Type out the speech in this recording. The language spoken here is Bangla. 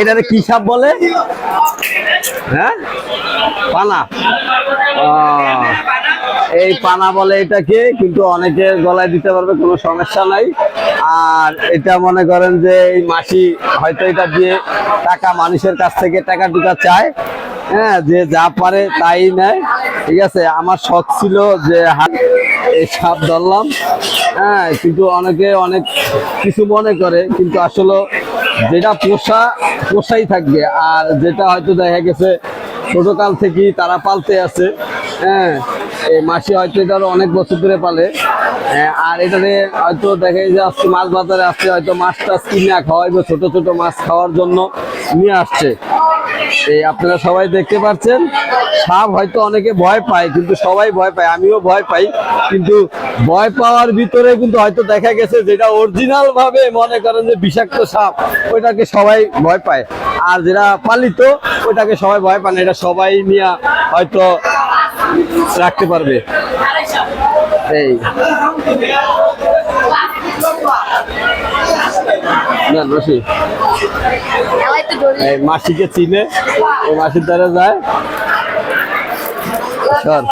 এটারে কি সাপ বলে? হ্যাঁ? পানা। এই পানা বলে এটাকে, কিন্তু অনেকে গলায় দিতে পারবে, কোনো সমস্যা নাই। আর এটা মনে করেন যে এই মাসি হয়তো এটা দিয়ে টাকা মানুষের কাছ থেকে টাকা টুকা চায়। হ্যাঁ যে যা পারে তাই নেয়। ঠিক আছে? আমার শখ ছিল যে এই সাপ ধরলাম। হ্যাঁ কিন্তু অনেকে অনেক কিছু মনে করে, কিন্তু আসলে যেটা পোষা পোষাই থাকবে। আর যেটা হয়তো দেখা গেছে ছোটকাল থেকেই তারা পালতে আছে। হ্যাঁ এই মাসি হয়তো এটা অনেক বছর ধরে পালে। হ্যাঁ, আর এটাতে হয়তো দেখা যায় আজকে মাছ বাজারে আসছে হয়তো মাছ টাছ কিনে খাওয়াইবে ছোট ছোট মাছ খাওয়ার জন্য নিয়ে আসছে। এই আপনারা সবাই দেখতে পাচ্ছেন। সাপ হয়তো অনেকে ভয় পায়, কিন্তু সবাই ভয় পায়, আমিও ভয় পাই। কিন্তু ভয় পাওয়ার ভিতরে কিন্তু হয়তো দেখা গেছে যেটা অরিজিনাল ভাবে মনে করেন যে বিষাক্ত সাপ, ওইটাকে সবাই ভয় পায়। আর যেটা পালিত, ওইটাকে সবাই ভয় পায় না, এটা সবাই নিয়ে হয়তো রাখতে পারবে। এই। না, রশি। এই মাসিকে চিনে ও মাসির দ্বারা যায়। সর